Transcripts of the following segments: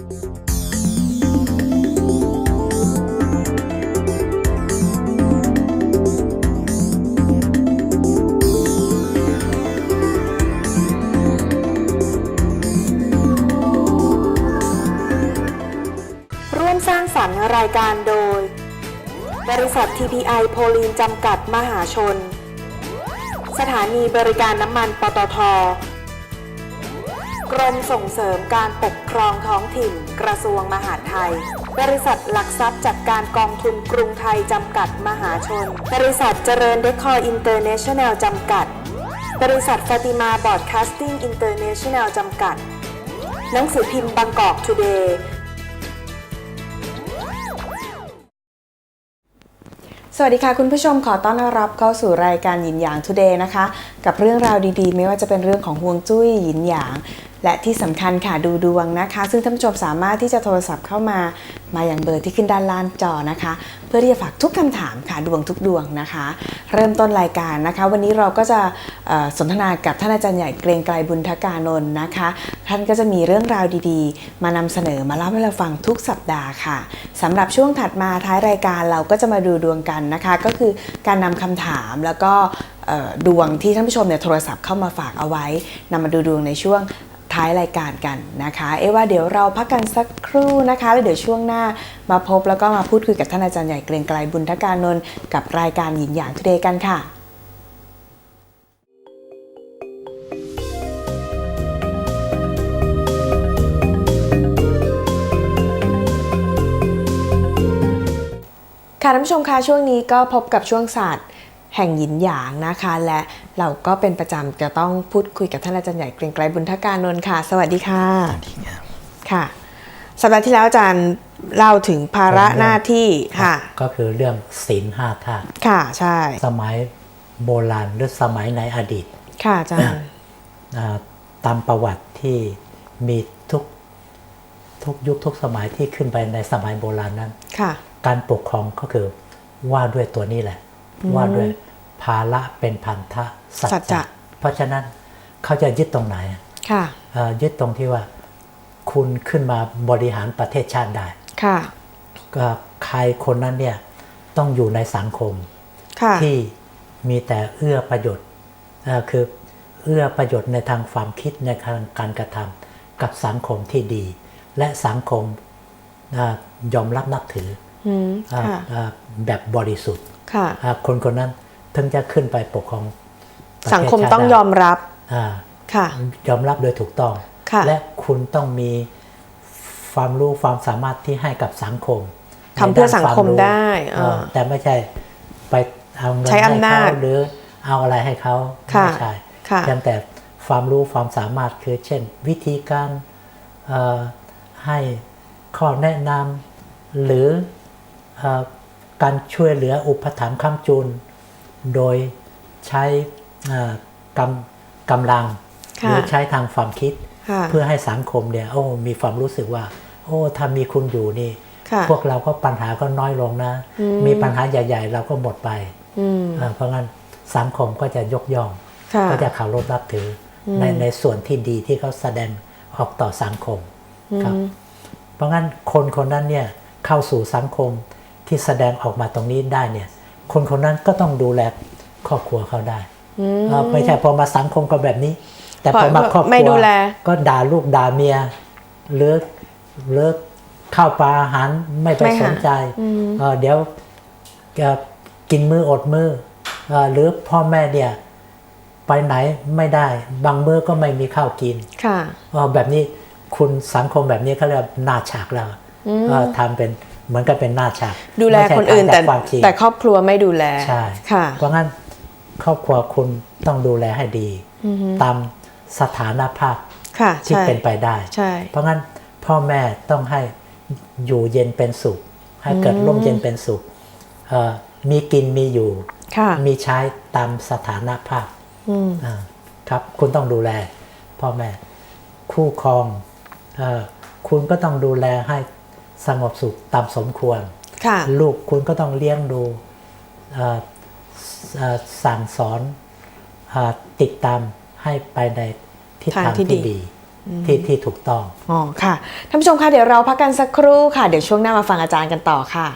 ร่วมสร้างสรรค์รายการโดย บริษัท TPI โพลีนจำกัดมหาชน สถานีบริการน้ำมันปตท กรมส่งเสริม การปกครองท้องถิ่น กระทรวงมหาดไทย บริษัทหลักทรัพย์จัดการกองทุนกรุงไทยจำกัดมหาชน บริษัทเจริญเดคอร์อินเตอร์เนชั่นแนลจำกัด บริษัทฟาติมาบอร์ดคาสติ้งอินเตอร์เนชั่นแนลจำกัด หนังสือพิมพ์บางกอกทูเดย์สวัสดีค่ะคุณผู้ชมขอต้อนรับเข้าสู่รายการหยินหยาง Today นะคะ กับเรื่องราวดีๆ ไม่ว่าจะเป็นเรื่องของฮวงจุ้ยหยินหยาง และที่สำคัญค่ะดูดวงนะคะ ซึ่งท่านผู้ชมสามารถที่จะโทรศัพท์เข้ามามาอย่างเบอร์ที่ขึ้นด้านล่างจอนะคะ เพื่อที่จะฝากทุกคำถามค่ะดวงทุกดวงนะคะ เริ่มต้นรายการนะคะ วันนี้เราก็จะสนทนากับท่านอาจารย์ใหญ่เกรงไกรบุญทกานนท์นะคะ ท่านก็จะมีเรื่องราวดีๆ มานำเสนอมาเล่าให้เราฟังทุกสัปดาห์ค่ะสำหรับช่วงถัดมาท้ายรายการเราก็จะมาดูดวงกันนะคะ ก็คือการนำคำถามแล้วก็ดวงที่ท่านผู้ชมเนี่ยโทรศัพท์เข้ามาฝากเอาไว้นำมาดูดวงในช่วง ท้ายรายการกันนะคะ เอว่าเดี๋ยวเราพักกันสักครู่นะคะแล้วเดี๋ยวช่วงหน้ามาพบแล้วก็มาพูดคุยกับท่านอาจารย์ใหญ่เกรียงไกรบุญทการนนท์กับรายการหยินหยางทุเดกันค่ะค่ะท่านผู้ชมคะช่วงนี้ก็พบกับช่วงศาสตร์ แห่งหยินหยางนะคะ และเราก็เป็นประจำจะต้องพูดคุยกับท่านอาจารย์ใหญ่เกรียงไกรบุญทกานนท์ค่ะ สวัสดีค่ะค่ะสัปดาห์ที่แล้วอาจารย์เล่าถึงภาระหน้าที่ค่ะ ก็คือเรื่องศีลห้าธาตุค่ะใช่ สมัยโบราณหรือสมัยในอดีต ค่ะอาจารย์อ่าตามประวัติที่มีทุกทุกยุคทุกสมัยที่ขึ้นไปในสมัยโบราณนั้น ค่ะ การปกครองก็คือว่าด้วยตัวนี้แหละ ว่าด้วยภาระเป็นพันธะสัจสัจจะจะเพราะฉะนั้นเขาจะยึดตรงไหนค่ะเอ่อยึดตรงที่ว่าคุณขึ้นมาบริหารประเทศชาติได้ค่ะก็ใครคนนั้นเนี่ยต้องอยู่ในสังคมค่ะที่มีแต่เอื้อประโยชน์เอ่อคือเอื้อประโยชน์ในทางความคิดในทางการกระทำกับสังคมที่ดี และสังคมเอ่อยอมรับนับถืออืมเอ่อค่ะเอ่อแบบบริสุทธิ์ ค่ะอ่าคนคนนั้นถึงจะขึ้นไปปกครองประเทศสังคมชาติต้องได้ยอมรับอ่าค่ะ ยอมรับโดยถูกต้องค่ะและคุณต้องมีความรู้ความสามารถที่ให้กับสังคมทำเพื่อสังคมในานวารู้ได้เอออ่าแต่ไม่ใช่ไปเอาเงินใช้ให้อำนาจเขาหรือเอาอะไรให้เขาค่ะไม่ใช่ค่ะเพียงแต่ความรู้ความสามารถคือ เช่น วิธีการเอ่อให้ข้อแนะนำหรือเออ การช่วยเหลืออุปถัมภ์ค้ำจุนโดยใช้เอ่อกำกำลังหค่ะรือใช้ทางความคิดค่ะเพื่อให้สังคมเนี่ยโอ้มีความรู้สึกว่า โอ้ถ้ามีคุณอยู่นี่ค่ะพวกเราก็ปัญหาก็น้อยลงนะ มีปัญหาใหญ่ ๆ เราก็หมดไปอืมเอ่อเพราะงั้นสังคมก็จะยกย่องค่ะก็จะเคารพนับถืออในในส่วนที่ดีที่เขาแสดงออกต่อสังคมครับ เพราะงั้นคนคนนั้นเนี่ยเข้าสู่สังคม ที่แสดงออกมาตรงนี้ได้เนี่ย คนคนนั้นก็ต้องดูแลครอบครัวเขาได้เอ่อไม่ใช่พอมาสังคมก็แบบนี้ แต่พอมาครอบครัวไม่ดูแลก็ด่าลูกด่าเมียหรือหรือข้าวปลาอาหารไม่ไปไม่หาสนใจเอ่อเดี๋ยวเอ่อกินมืออดมือเอ่อหรือพ่อแม่เนี่ยไปไหนไม่ได้ บางมื้อก็ไม่มีข้าวกินค่ะเอ่อแบบนี้คุณสังคมแบบนี้เขาเรียกหน้าฉากแล้วเอ่อทำเป็น เหมือนกับเป็นหน้าฉากดูแลไม่ใช่คนอื่นทำแต่ความจริงแต่ครอบครัวไม่ดูแลใช่ค่ะเพราะงั้นครอบครัวคุณต้องดูแลให้ดี ตามสถานภาพค่ะที่ใช่เป็นไปได้ใช่เพราะงั้นพ่อแม่ต้องให้อยู่เย็นเป็นสุข ให้เกิดร่มเย็นเป็นสุขเอ่อมีกินมีอยู่ค่ะมีใช้ตามสถานภาพอืมอ่าครับคุณต้องดูแล พ่อแม่คู่ครองเออคุณก็ต้องดูแลให้ สงบสุขตามสมควรค่ะลูกคุณก็ต้องเลี้ยงดูเอ่อเอ่อสั่งสอนเออติดตามให้ไปในทิศทางทางที่ที่ดีดีที่ที่ถูกต้อง อ๋อ ค่ะ ท่านผู้ชมคะเดี๋ยวเราพักกันสักครู่ค่ะ เดี๋ยวช่วงหน้ามาฟังอาจารย์กันต่อค่ะ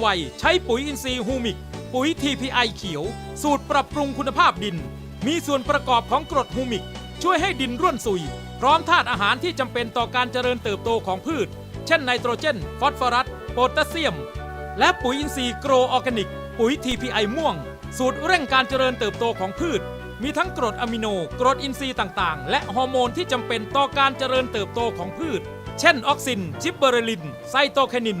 ไวใช้ปุ๋ยอินทรีย์ฮูมิก ปุ๋ย TPI เขียว สูตรปรับปรุงคุณภาพดิน มีส่วนประกอบของกรดฮูมิก ช่วยให้ดินร่วนซุย พร้อมธาตุอาหารที่จำเป็นต่อการเจริญเติบโตของพืช เช่นไนโตรเจน ฟอสฟอรัส โพแทสเซียม และปุ๋ยอินทรีย์โกรออร์แกนิก ปุ๋ย TPI ม่วง สูตรเร่งการเจริญเติบโตของพืช มีทั้งกรดอะมิโน กรดอินทรีย์ต่างๆ และฮอร์โมนที่จำเป็นต่อการเจริญเติบโตของพืช เช่นออกซิน จิบเบอเรลิน ไซโตแคนิน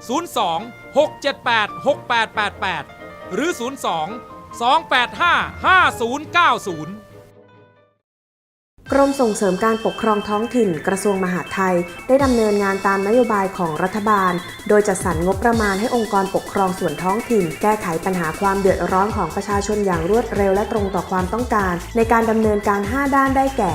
02 678 6888 หรือ 02 285 5090กรมส่งเสริมการปกครองท้องถิ่นกระทรวงมหาดไทย ได้ดำเนินงานตามนโยบายของรัฐบาล โดยจัดสรรงบประมาณให้องค์กรปกครองส่วนท้องถิ่น แก้ไขปัญหาความเดือดร้อนของประชาชนอย่างรวดเร็วและตรงต่อความต้องการ ในการดำเนินการ 5 ด้านได้แก่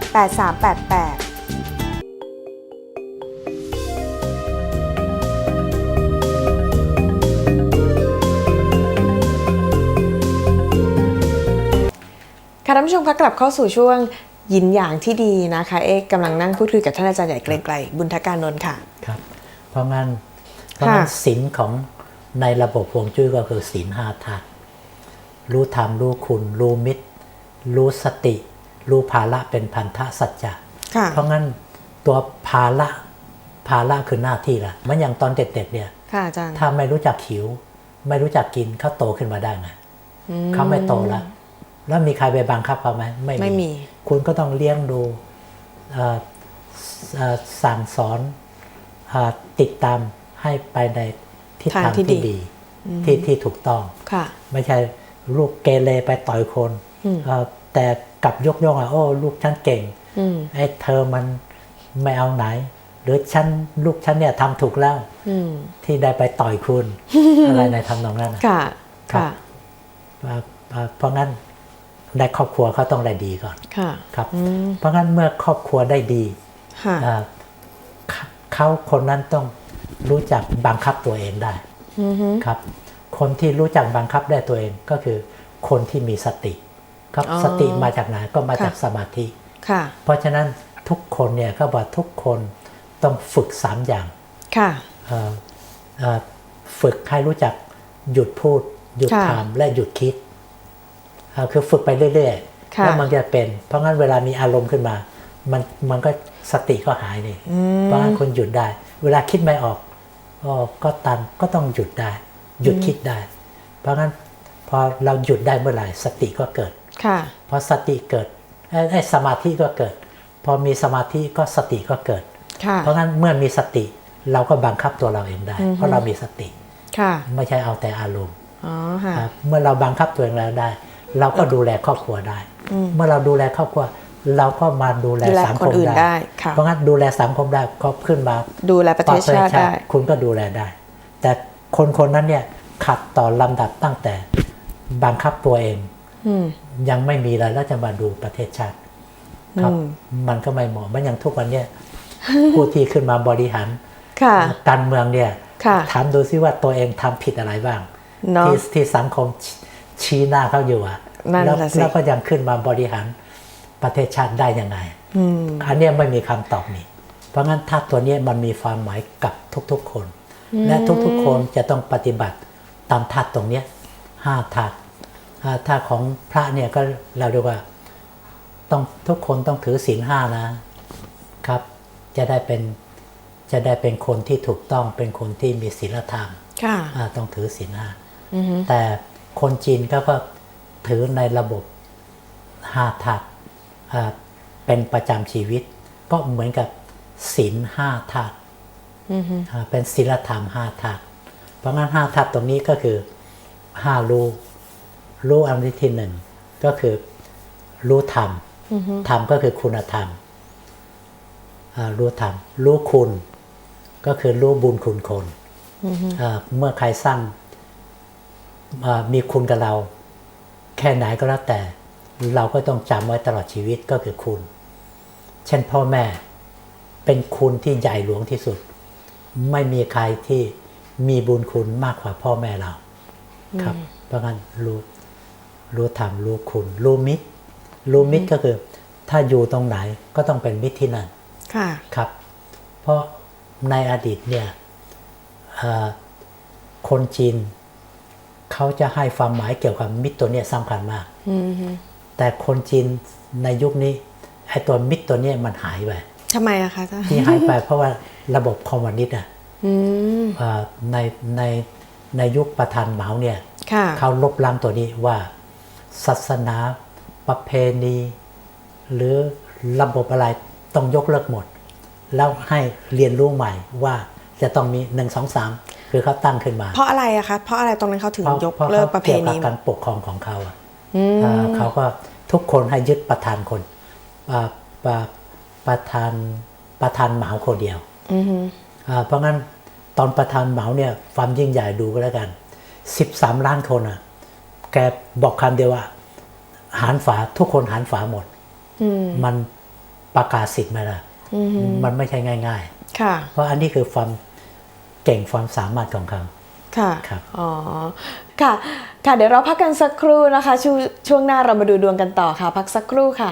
8388ค่ะท่านผู้ชมคะกลับเข้าสู่ช่วงยินหยางที่ดีนะคะ เอกกำลังนั่งพูดคุยกับท่านอาจารย์ใหญ่เกรงไกลบุญทการนนท์ค่ะครับ เพราะงั้นเพราะงั้นศีลของในระบบฮวงจุ้ยก็คือศีลห้าธาตุรู้ธรรมรู้คุณ รู้มิตร รู้สติ รู้ภาระเป็นพันธสัจจะค่ะเพราะงั้นตัวภาระภาระคือหน้าที่ละเหมันอย่างตอนเด็กๆเนี่ยค่ะอาจารย์ถ้าไม่รู้จักหิว ไม่รู้จักกินเขาโตขึ้นมาได้ไงเขาไม่โตแล้วแล้วมีใครไปบังคับเขาไหมไม่ไม่มี คุณก็ต้องเลี้ยงดูเอ่อเอ่อสั่งสอนเออติดตามให้ไปในทิศทางทางที่ที่ดีดีที่ที่ถูกต้องค่ะไม่ใช่ลูกเกเรไปต่อยคนเอ่อแต่ กลับยกย่องอะโอ้ลูกฉันเก่งอืมไอ้เธอมันไม่เอาไหน หรือฉันลูกฉันเนี่ยทำถูกแล้วอืมที่ได้ไปต่อยคุณอะไรในทำนองนั้นน่ะค่ะครับค่ะอ่าอ่าเพราะงั้นในครอบครัวเขาต้องได้ดีก่อนค่ะครับ เพราะงั้นเมื่อครอบครัวได้ดีค่ะอ่าเขาเขาคนนั้นต้องรู้จักบังคับตัวเองได้อือฮึครับ คนที่รู้จักบังคับได้ตัวเองก็คือคนที่มีสติ ครับอ๋อสติมาจากไหนก็มาค่ะจากสมาธิค่ะเพราะฉะนั้นทุกคนเนี่ยก็บอกทุกคนต้องฝึกสามอย่างค่ะเอ่อเอ่อฝึกให้รู้จักหยุดพูด หยุดค่ะถามและหยุดคิดเอ่อคือฝึกไปเรื่อยๆค่ะแล้วมันจะเป็น เพราะงั้นเวลามีอารมณ์ขึ้นมา มันมันก็สติก็หายนี่เพราะงั้นคนหยุดได้ เวลาคิดไม่ออกก็ก็ตันก็ต้องหยุดได้ หยุดคิดได้ เพราะงั้นพอเราหยุดได้เมื่อไหร่สติก็เกิดค่ะ พอสติเกิดเอ้ยเอ้ยสมาธิก็เกิด พอมีสมาธิก็สติก็เกิดค่ะเพราะงั้นเมื่อมีสติเราก็บังคับตัวเราเองได้ เพราะเรามีสติค่ะไม่ใช่เอาแต่อารมณ์อ๋อค่ะครับเมื่อเราบังคับตัวเองแล้วได้ เราก็ดูแลครอบครัวได้ เมื่อเราดูแลครอบครัว เราก็มาดูแลดูแลสังคนคมอื่นได้ได้ค่ะเพราะงั้นดูแลสังคมได้ก็ขึ้นมา ดูแลประเทศชาติได้คุณก็ดูแลได้ แต่คนคนนั้นเนี่ยขัดต่อลำดับตั้งแต่บังคับตัวเองอืมยังไม่มีอะไรแล้วจะมาดูประเทศชาติ ครับอืมมันก็ไม่เหมาะมันอย่างทุกวันเนี่ยผู้ที่ขึ้นมาบริหารค่ะการเมืองเนี่ยค่ะถามดูซิว่าตัวเองทำผิดอะไรบ้างเนาะที่ที่สังคมชชี้หน้าเขาอยู่อะนั่นแล้วน่ะสิแล้วก็ยังขึ้นมาบริหารประเทศชาติได้ยังไงอืมอันเนี้ยไม่มีคำตอบนี่เพราะงั้นถ้าตัวเนี้ยมันมีความหมายกับทุกๆคน และทุกๆคนจะต้องปฏิบัติตามทัดตรงเนี้ยห้าทัดอ่า ถ้าของพระเนี่ยก็เราเรียกว่าต้องทุกคนต้องถือศีลห้านะครับ จะได้เป็นจะได้เป็นคนที่ถูกต้องเป็นคนที่มีศีลธรรมค่ะอ่าต้องถือศีลห้าอือฮึแต่คนจีนก็ก็ถือในระบบห้าทัดอ่าเป็นประจำชีวิต ก็เหมือนกับศีลห้าทัดอือฮึอ่าเป็นศีลธรรมห้าทัดเพราะงั้นห้าทัดตรงนี้ก็คือห้ารู้ รู้อันที่หนึ่งก็คือรู้ธรรมอือฮึธรรมก็คือคุณธรรมอ่ารู้ธรรมรู้คุณ ก็คือรู้บุญคุณคนอือฮึอ่าเมื่อใครสร้างอ่ามีคุณกับเรา แค่ไหนก็แล้วแต่ เราก็ต้องจำไว้ตลอดชีวิตก็คือคุณ เช่นพ่อแม่เป็นคุณที่ใหญ่หลวงที่สุด ไม่มีใครที่มีบุญคุณมากกว่าพ่อแม่เรา ครับเพราะงั้นรู้ รู้ธรรมรู้คุณ รู้มิตร รู้มิตรก็คือ ถ้าอยู่ตรงไหนก็ต้องเป็นมิตรที่นั่นค่ะครับ เพราะในอดีตเนี่ยเอ่อคนจีนเขาจะให้ความหมายเกี่ยวกับมิตรตัวเนี้ยสำคัญมากอือฮึแต่คนจีนในยุคนี้ไอ้ตัวมิตรตัวเนี้ยมันหายไปทำไมอะคะอาจารย์ที่หายไปเพราะว่าระบบคอมมิวนิสต์อะอืมเอ่อในในในยุคประธานเหมาเนี่ยค่ะเขาลบล้างตัวนี้ว่า ศาสนา ประเพณี หรือระบบอะไรต้องยกเลิกหมด แล้วให้เรียนรู้ใหม่ว่าจะต้องมีหนึ่งสองสามคือเขาตั้งขึ้นมา เพราะอะไรอะคะเพราะอะไรตรงนั้นเขาถึงเพราะยกเพราะเลิกเขาประเพเกี่ยวกับณีการปกครองของเขาอะอืมอ่าเขาก็ทุกคนให้ยึดประธานคนอ่าประประธานประธานเหมาคนเดียวอือฮึอ่าเพราะงั้นตอนประธานเหมาเนี่ยความยิ่งใหญ่ดูก็แล้วกัน 13 ล้านคนอะ แกบอกคำเดียวว่า หารฝาทุกคนหารฝาหมดอืมมันประกาศสิทธิ์ไหมล่ะอือฮึมันไม่ใช่ง่ายค่ะๆเพราะอันนี้คือความเก่งความสามารถของเขาค่ะครับอ๋อค่ะ ค่ะ เดี๋ยวเราพักกันสักครู่นะคะชวช่วงหน้าเรามาดูดวงกันต่อค่ะ พักสักครู่ค่ะ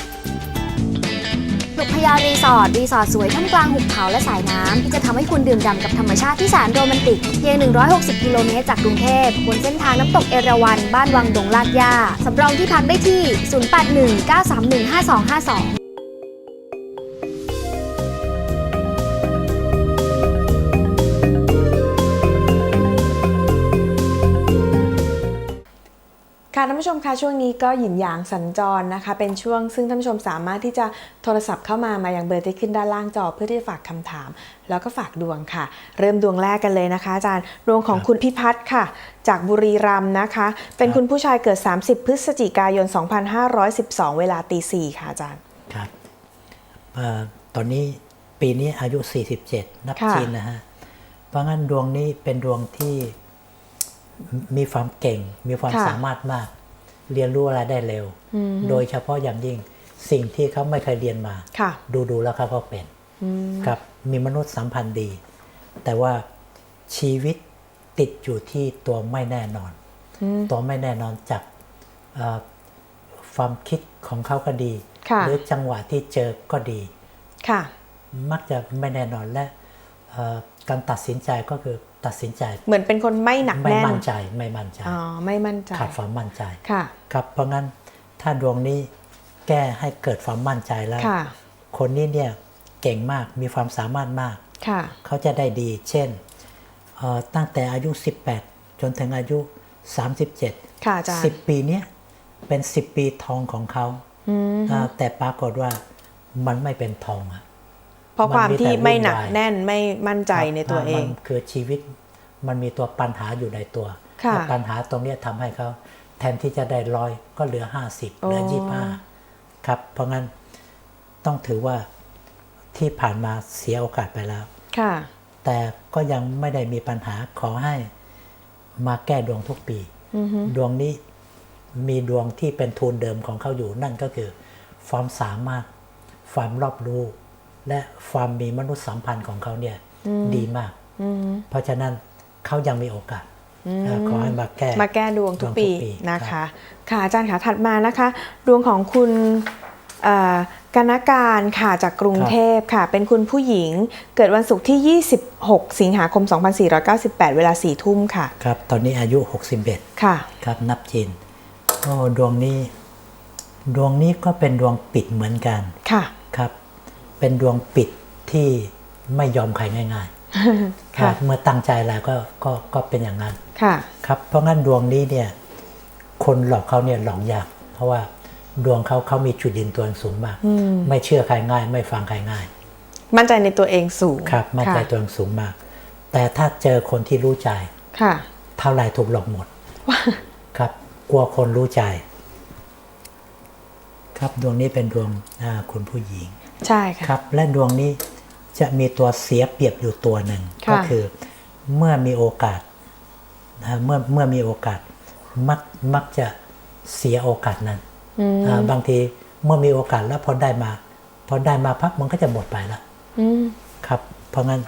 สุขพยารีสอร์ทรีสอร์ทสวยท่ามกลางหุบเขาและสายน้ำที่จะทำให้คุณดื่มด่ำกับธรรมชาติที่แสนโรแมนติก เพียง 160 กิโลเมตรจากกรุงเทพบนเส้นทางน้ำตกเอราวัณบ้านวังดงลาดย่าสำรองที่พักได้ที่ 0819315252 ท่านผู้ชมคะช่วงนี้ก็หยินหยางสัญจรนะคะ เป็นช่วงซึ่งท่านผู้ชมสามารถที่จะโทรศัพท์เข้ามามาอย่างเบอร์ที่ขึ้นด้านล่างจอเพื่อที่จะฝากคำถาม แล้วก็ฝากดวงค่ะ เริ่มดวงแรกกันเลยนะคะอาจารย์ดวงของคุณพิพัฒน์ค่ะ จากบุรีรัมย์นะคะ เป็นคุณผู้ชายเกิด 30 พฤศจิกายน 2512 เวลาตีสี่ค่ะอาจารย์ครับเอ่อตอนนี้ปีนี้อายุ 47 นับค่ะจีนนะฮะเพราะงั้นดวงนี้เป็นดวงที่มีความเก่งมีความค่ะสามารถมาก เรียนรู้อะไรได้เร็ว โดยเฉพาะอย่างยิ่งสิ่งที่เขาไม่เคยเรียนมาค่ะดูดูๆแล้วเขาก็เป็นครับมีมนุษย์สัมพันธ์ดี แต่ว่าชีวิตติดอยู่ที่ตัวไม่แน่นอน ตัวไม่แน่นอนจากเอ่อความคิดของเขาก็ดีค่ะหรือจังหวะที่เจอก็ดีค่ะมักจะไม่แน่นอนและเอ่อการตัดสินใจก็คือ ตัดสินใจ เหมือนเป็นคนไม่หนักไม่แน่นมั่นใจไม่มั่นใจอ๋อไม่มั่นใจขาดความมั่นใจค่ะครับ เพราะงั้นถ้าดวงนี้แก้ให้เกิดความมั่นใจแล้วค่ะคนนี้เนี่ยเก่งมากมีความสามารถมากค่ะเขาจะได้ดี เช่นเอ่อตั้งแต่อายุ 18 จนถึงอายุ 37ค่ะอาจารย์สิบปีเนี้ยเป็น 10 ปีทองของเขาอ่าแต่ปรากฏว่ามันไม่เป็นทองอะเพ ราะความที่มันมีแต่ไม่หนักวุ่นวายแน่นไม่มั่นใจในตัวเองมันคือชีวิตมันมีตัวปัญหาอยู่ในตัวค่ะและปัญหาตรงเนี้ยทำให้เขาแทนที่จะได้ร้อยก็เหลือ 50 เหลือโอ้ยี่ห้าครับ เพราะงั้นต้องถือว่าที่ผ่านมาเสียโอกาสไปแล้วค่ะแต่ก็ยังไม่ได้มีปัญหาขอให้มาแก้ดวงทุกปี ดวงนี้มีดวงที่เป็นทุนเดิมของเขาอยู่นั่นก็คือ ความสามารถ ความรอบรู้ และความมีมนุษยสัมพันธ์ของเขาเนี่ยดีมากเพราะฉะนั้นเขายังมีโอกาสเอ่อขอให้มาแก้มาแก้ดวงทุกปีดวงทุกปีนะครัคะบค่ะอาจารย์ค่ะถัดมานะคะ ดวงของคุณเอ่อกนการค่ะจากกรุงเทพค่ะ เป็นคุณผู้หญิงเกิดวันศุกร์ที่ 26 สิงหาคม 2498 เวลา 4 ทุ่มค่ะ ครับ ตอนนี้อายุ 61 ค่ะ ครับ นับจีนโอ้ดวงนี้ ดวงนี้ก็เป็นดวงปิดเหมือนกัน ค่ะ ครับ เป็นดวงปิดที่ไม่ยอมใครง่ายๆค่ะรับเมื่อตั้งใจแล้วก็ก็ก็เป็นอย่างนั้นค่ะครับ เพราะงั้นดวงนี้เนี่ย คนหลอกเขาเนี่ยหลอกยาก เพราะว่าดวงเขาเขามีจุดยืนตัวเองสูงมาก ไม่เชื่อใครง่าย ไม่ฟังใครง่าย มั่นใจในตัวเองสูงครับ มั่นใจค่ะตัวเองสูงมาก แต่ถ้าเจอคนที่รู้ใจค่ะ เท่าไหรถูกหลอกหมดครับ กลัวคนรู้ใจ ครับดวงนี้เป็นดวงอ่าคุณผู้หญิง ใช่ค่ะครับ และดวงนี้จะมีตัวเสียเปรียบอยู่ตัวหนึ่งค่ะก็คือเมื่อมีโอกาสนะเมื่อเมื่อมีโอกาสมักมักจะเสียโอกาสนั้นอ่าบางทีเมื่อมีโอกาสแล้วพอได้มา พอได้มาพักมันก็จะหมดไปแล้วอืมครับ เพราะงั้น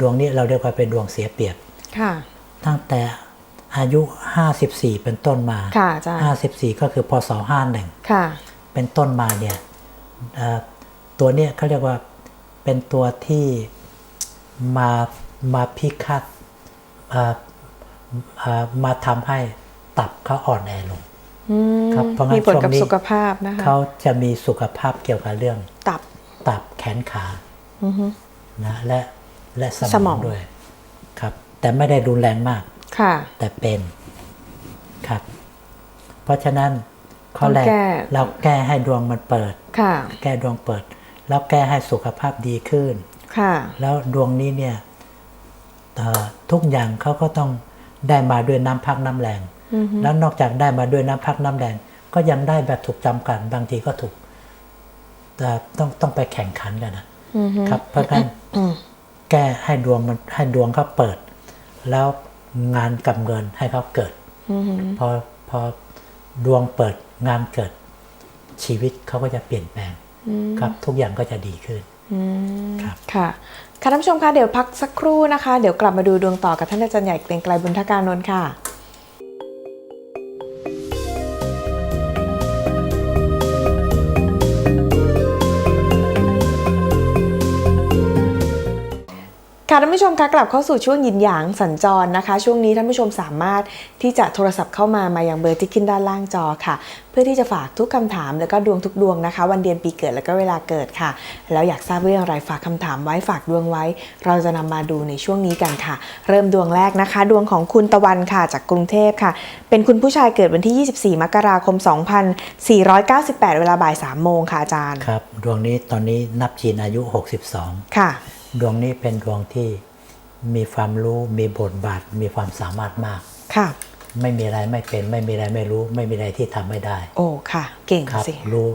ดวงนี้เราเรียกว่าเป็นดวงเสียเปรียบค่ะตั้งแต่อายุ 54 เป็นต้นมาค่ะอาจารย์54 ก็คือพศ51ค่ะเป็นต้นมาเนี่ยเอ่อ ตัวเนี้ยเขาเรียกว่าเป็นตัวที่มามาพิฆาตเอ่อเอ่อมาทำให้ตับเขาอ่อนแอลงอืมครับเพราะงั้นมีผลกับช่วงนี้สุขภาพนะคะเขาจะมีสุขภาพเกี่ยวกับเรื่อง ตับตับแขนขานะและและสสมมอองงด้วยครับ แต่ไม่ได้รุนแรงมากค่ะ แต่เป็นครับ เพราะฉะนั้นข้อต้องแรกแก้เราแก้ให้ดวงมันเปิดค่ะ แก้ดวงเปิด แล้วแก้ให้สุขภาพดีขึ้นค่ะแล้วดวงนี้เนี่ยเอ่อทุกอย่างเขาก็ต้องได้มาด้วยน้ำพักน้ำแรง แล้วนอกจากได้มาด้วยน้ำพักน้ำแรง ก็ยังได้แบบถูกจำกัดบางทีก็ถูกแต่ต้องต้องไปแข่งขันกันนะครับเพราะงั้นแก้ให้ดวงมันให้ดวงเขาเปิด แล้วงานกับเงินให้เขาเกิดพอพอดวงเปิดงานเกิดชีวิตเขาก็จะเปลี่ยนแปลง ครับทุกอย่างก็จะดีขึ้นครับค่ะค่ะท่านผู้ชมคะเดี๋ยวพักสักครู่นะคะ เดี๋ยวกลับมาดูดวงต่อกับท่านอาจารย์ใหญ่เกรียงไกลบุญทการนนท์ค่ะ ท่านผู้ชมคะกลับเข้าสู่ช่วงหยินหยางสัญจรนะคะ ช่วงนี้ท่านผู้ชมสามารถที่จะโทรศัพท์เข้ามามายังเบอร์ที่ขึ้นด้านล่างจอค่ะ เพื่อที่จะฝากทุกคำถามแล้วก็ดวงทุกดวงนะคะ วันเดือนปีเกิดแล้วก็เวลาเกิดค่ะ แล้วอยากทราบเรื่องอะไรฝากคำถามไว้ฝากดวงไว้ เราจะนำมาดูในช่วงนี้กันค่ะ เริ่มดวงแรกนะคะ ดวงของคุณตะวันค่ะจากกรุงเทพค่ะ เป็นคุณผู้ชายเกิดวันที่ 24 มกราคม 2498 เวลาบ่าย3โมงค่ะอาจารย์ครับดวงนี้ตอนนี้นับจีนอายุ 62 ค่ะ ดวงนี้เป็นดวงที่มีความรู้มีบทบาท มีความสามารถมาก ค่ะ ไม่มีอะไรไม่เป็น ไม่มีอะไรไม่รู้ ไม่มีอะไรที่ทำไม่ได้ โอ้ค่ะ เก่งครับสิรู้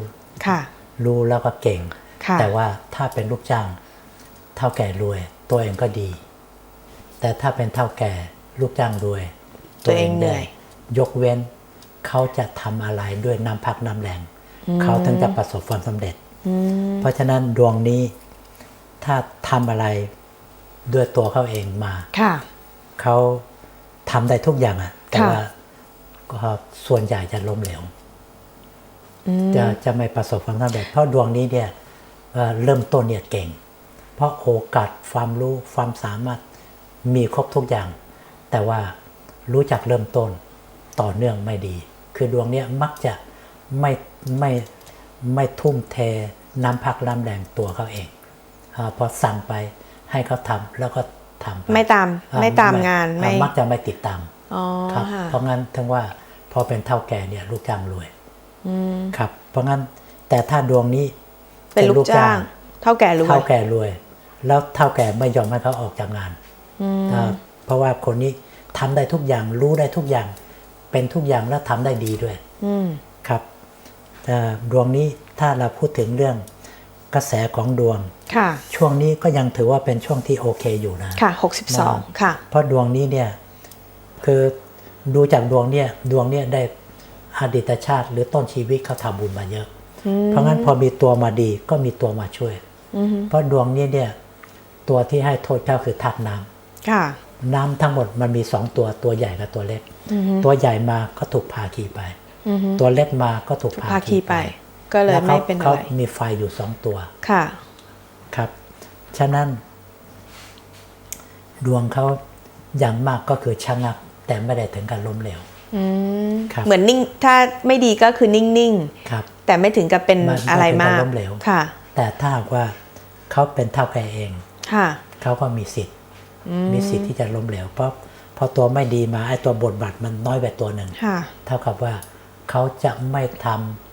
ค่ะ รู้แล้วก็เก่งค่ะแต่ว่าถ้าเป็นลูกจ้างเท่าแก่รวย ตัวเองก็ดี แต่ถ้าเป็นเท่าแก่ลูกจ้างรวย ตัวเองเหนื่อย ยกเว้นเขาจะทำอะไรด้วยน้ำพักน้ำแรงเขาถึงจะประสบความสำเร็จ เพราะฉะนั้นดวงนี้ ถ้าทำอะไรด้วยตัวเขาเองมาค่ะเขาทำได้ทุกอย่างอะแต่ค่ะว่าก็ส่วนใหญ่จะล้มเหลวจะจะไม่ประสบความสำเร็จเพราะดวงนี้เนี่ยเอ่อเริ่มต้นเนี่ยเก่ง เพราะโอกาสความรู้ความสามารถมีครบทุกอย่าง แต่ว่ารู้จักเริ่มต้นต่อเนื่องไม่ดี คือดวงเนี้ยมักจะไม่ไม่ไม่ทุ่มเทน้ำพักน้ำแรงตัวเขาเองอา พอสั่งไปให้เขาทำแล้วก็ทำไปไม่ตามอ่ไม่ตามงานอ่ไม่มักจะไม่ติดตามอ๋อครับค่ะเพราะงั้นถึงว่าพอเป็นเท่าแก่เนี่ยลูกจ้างรวยอืมครับ เพราะงั้นแต่ถ้าดวงนี้เป็นลูกจ้าง เท่าแก่รวยเท่าแก่รวย แล้วเท่าแก่ไม่ยอมให้เขาออกจากงานอืมอ่าเพราะว่าคนนี้ทำได้ทุกอย่างรู้ได้ทุกอย่าง เป็นทุกอย่างและทำได้ดีด้วยอืมครับแต่ดวงนี้ถ้าเราพูดถึงเรื่อง กระแสของดวงค่ะช่วงนี้ก็ยังถือว่าเป็นช่วงที่โอเคอยู่นะค่ะหกสิบสองค่ะ เพราะดวงนี้เนี่ยคือดูจากดวงเนี่ยดวงเนี่ยได้อดีตชาติหรือต้นชีวิตเขาทำบุญมาเยอะ เพราะงั้นพอมีตัวมาดีก็มีตัวมาช่วยอือฮึเพราะดวงนี้เนี่ยตัวที่ให้โทษเจ้าคือธาตุน้ำค่ะน้ำทั้งหมดมันมีสองตัวตัวใหญ่กับตัวเล็กอือฮึตัวใหญ่มาก็ถูกพาขี่ไปอือฮึตัวเล็กมาก็ถูกพาพาขี่ไป ก็เลยแล้วไม่เขาเป็นอะเขาไรมีไฟอยู่สองตัวค่ะครับ ฉะนั้น ดวงเขาอย่างมากก็คือชะงัก แต่ไม่ได้ถึงกับล้มเหลวอืมครับเหมือนนิ่งถ้าไม่ดีก็คือนิ่งครับๆแต่ไม่ถึงกับเป็นมันอะไรมากไม่ถึงกับล้มเหลวค่ะ แต่ถ้าหากว่าเขาเป็นเท่าแก่เองค่ะเขาก็มีสิทธิ์มีสิทธิ์ที่จะล้มเหลวเพราะพอตัวไม่ดีมาไอ้ตัวบทบาทมันน้อยไปตัวหนึ่งค่ะเท่ากับว่าเขาจะไม่ทำ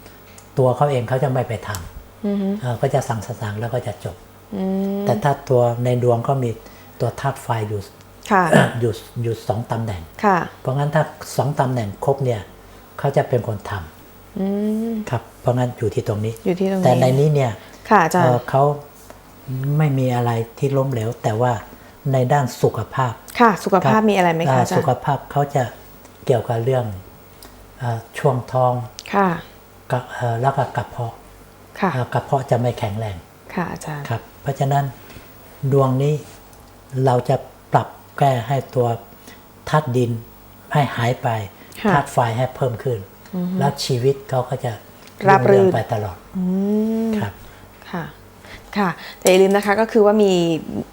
ตัวเขาเองเขาจะไม่ไปทอือฮึำเอ่อก็จะสั่งสั่งๆแล้วก็จะจบอืมแต่ถ้าตัวในดวงก็มีตัวธาตุไฟอยู่ค่ะอยู่อยู่สองตำแหน่งค่ะเพราะงั้นถ้าสองตำแหน่งครบเนี่ยเขาจะเป็นคนทำอืมครับ เพราะงั้นอยู่ที่ตรงนี้อยู่ที่ตรงนี้แต่ในนี้เนี่ยค่ะอาจารเอ่ย์อเขาไม่มีอะไรที่ล้มเหลว แต่ว่าในด้านสุขภาพค่ะ สุขภาพครับมีอะไรไหมอ่คะอาจารสุย์ขภาพเขาจะเกี่ยวกับเรื่องเออช่วงท้องค่ะกับเอ่อ แล้วก็กระเพาะค่ะเอ่อกระเพาะจะไม่แข็งแรงค่ะอาจารย์ครับ เพราะฉะนั้นดวงนี้เราจะปรับแก้ให้ตัวธาตุดินให้หายไปค่ะธาตุไฟให้เพิ่มขึ้น แล้วชีวิตเขาก็จะราบรื่นเงไปตลอดอืมครับค่ะค่ะแต่อย่าลืมนะคะก็คือว่ามี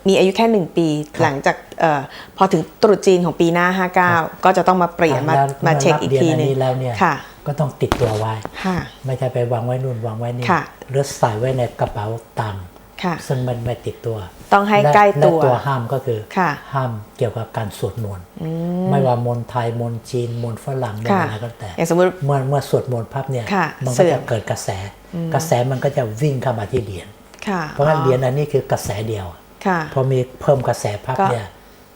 มีอายุแค่หนึ่งปีหลังจากเอ่อพอถึงตรุษจีนของปีหน้า 59 ก็จะต้องมาเปลี่ยนมาแล้วมาเช็คมื่อีกรับทีรียหนึงแล้วเนี่ยค่ะ ก็ต้องติดตัวไว้ค่ะไม่ใช่ไปวางไว้นู่นวางไว้นี่ค่ะหรือใส่ไว้ในกระเป๋าตังค์ค่ะซึ่งมันไม่ติดตัว ต้องให้และใกล้และตัวตัวห้ามก็คือค่ะห้ามเกี่ยวกับการสวดมนต์อืมไม่ว่ามนต์ไทยมนต์จีนมนต์ฝรั่งมนต์ค่ะอะไรก็แต่อย่างสมมุติเมื่อเมื่อสวดมนต์พับเนี่ยค่ะมันเสื่ก็อจะมเกิดกระแส กระแสมันก็จะวิ่งเข้ามาที่เหรียญค่ะเพราะงั้นเหรียญอันนี้คือกระแสเดียวค่ะพอมีเพิ่มกระแสพับก็เนี่ย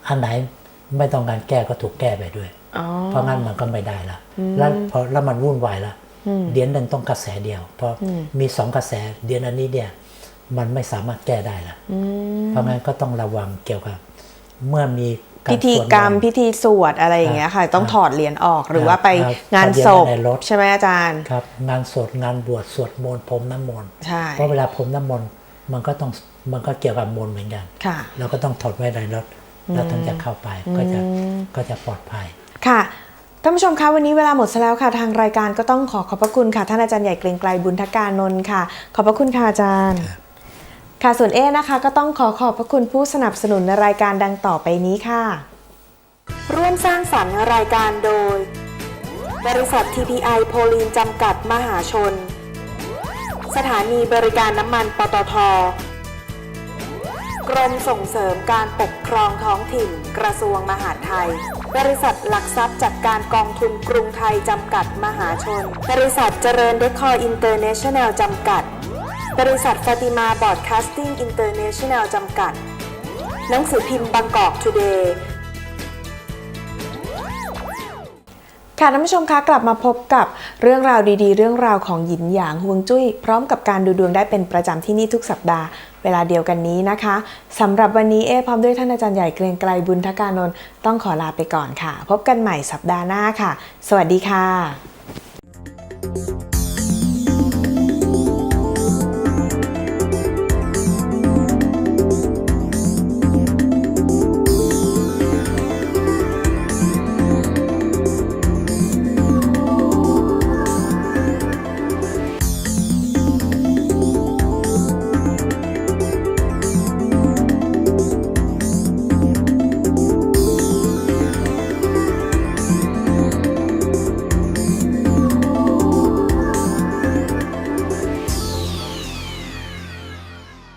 อันไหนไม่ต้องการแก้ก็ถูกแก้ไปด้วยอ๋อ เพราะงั้นมันก็ไม่ได้ละแล้วพอแล้วมันวุ่นวายละอืมเหรียญหนึ่งต้องกระแสเดียว เพราะอืมมีสองกระแสเหรียญอันนี้เนี่ยมันไม่สามารถแก้ได้ละอืมเพราะงั้นก็ต้องระวังเกี่ยวกับ เมื่อมีาพิธีสวดกรรมนต์พิธีสวดอะไรอย่างเงี้ยค่ะต้องถอดเหรียญออกหรือว่าไปครับงานถอดเหรียญศพไว้ในรถใช่ไหมอาจารย์ครับ งานสวดงานบวชสวดมนต์พรมน้ำมนต์ใช่เพราะเวลาพรมน้ำมนต์มันก็ต้องมันก็เกี่ยวกับมนต์เหมือนกันค่ะเราก็ต้องถอดไว้ในรถแล้วถึงจะเข้าไปก็จะอืมก็จะปลอดภัย ค่ะท่านผู้ชมคะวันนี้เวลาหมดซะแล้วค่ะ ทางรายการก็ต้องขอขอบพระคุณค่ะ ท่านอาจารย์ใหญ่เกรียงไกรบุญทการนนท์ค่ะ ขอบพระคุณค่ะอาจารย์ ค่ะส่วนเอนะคะก็ต้องขอขอบพระคุณผู้สนับสนุนในรายการดังต่อไปนี้ค่ะ ร่วมสร้างสรรค์รายการโดย บริษัท TPI โพลีนจำกัดมหาชน สถานีบริการน้ำมันปตทกรมส่งเสริมการปกครองท้องถิ่นกระทรวงมหาดไทย บริษัทหลักทรัพย์จัดการกองทุนกรุงไทยจำกัดมหาชน บริษัทเจริญเดคอร์อินเตอร์เนชั่นแนลจำกัด บริษัทฟาติมาบอร์ดคาสติ้งอินเตอร์เนชั่นแนลจำกัด หนังสือพิมพ์บางกอกทูเดย์ ค่ะท่านผู้ชมคะกลับมาพบกับเรื่องราวดีๆ เรื่องราวของหยินหยางฮวงจุ้ยพร้อมกับการดูดวงได้เป็นประจำที่นี่ทุกสัปดาห์เวลาเดียวกันนี้นะคะสำหรับวันนี้เอพร้อมด้วยท่านอาจารย์ใหญ่เกรียงไกรบุญทการนนท์ต้องขอลาไปก่อนค่ะ พบกันใหม่สัปดาห์หน้าค่ะ สวัสดีค่ะ